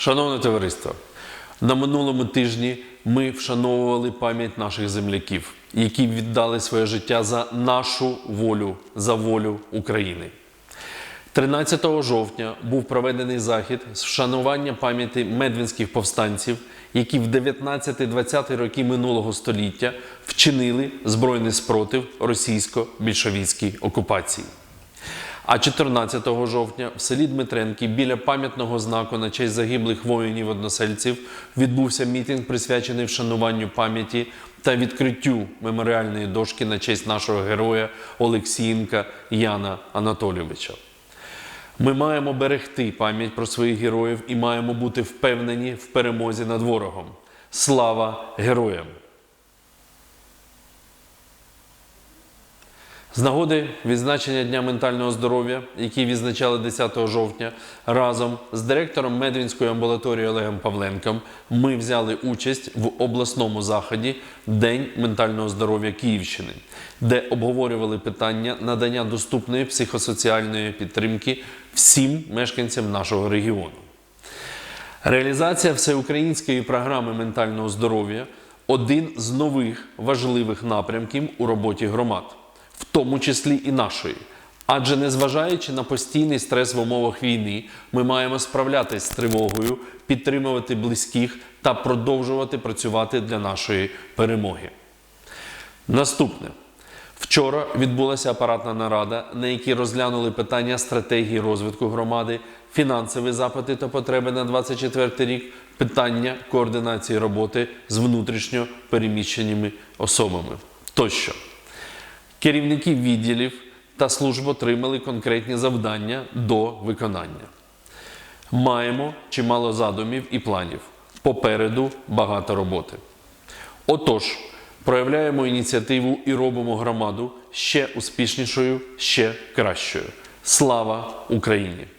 Шановне товариство, на минулому тижні ми вшановували пам'ять наших земляків, які віддали своє життя за нашу волю, за волю України. 13 жовтня був проведений захід з вшанування пам'яті медвінських повстанців, які в 19-20 роки минулого століття вчинили збройний спротив російсько-більшовицькій окупації. А 14 жовтня в селі Дмитренки біля пам'ятного знаку на честь загиблих воїнів-односельців відбувся мітинг, присвячений вшануванню пам'яті та відкриттю меморіальної дошки на честь нашого героя Олексієнка Яна Анатолійовича. Ми маємо берегти пам'ять про своїх героїв і маємо бути впевнені в перемозі над ворогом. Слава героям! З нагоди відзначення Дня ментального здоров'я, який відзначали 10 жовтня, разом з директором Медвінської амбулаторії Олегом Павленком ми взяли участь в обласному заході День ментального здоров'я Київщини, де обговорювали питання надання доступної психосоціальної підтримки всім мешканцям нашого регіону. Реалізація всеукраїнської програми ментального здоров'я один з нових важливих напрямків у роботі громад, в тому числі і нашої. Адже незважаючи на постійний стрес в умовах війни, ми маємо справлятись з тривогою, підтримувати близьких та продовжувати працювати для нашої перемоги. Наступне. Вчора відбулася апаратна нарада, на якій розглянули питання стратегії розвитку громади, фінансові запити та потреби на 24 рік, питання координації роботи з внутрішньо переміщеними особами. Тощо, керівники відділів та служб отримали конкретні завдання до виконання. Маємо чимало задумів і планів. Попереду багато роботи. Отож, проявляємо ініціативу і робимо громаду ще успішнішою, ще кращою. Слава Україні!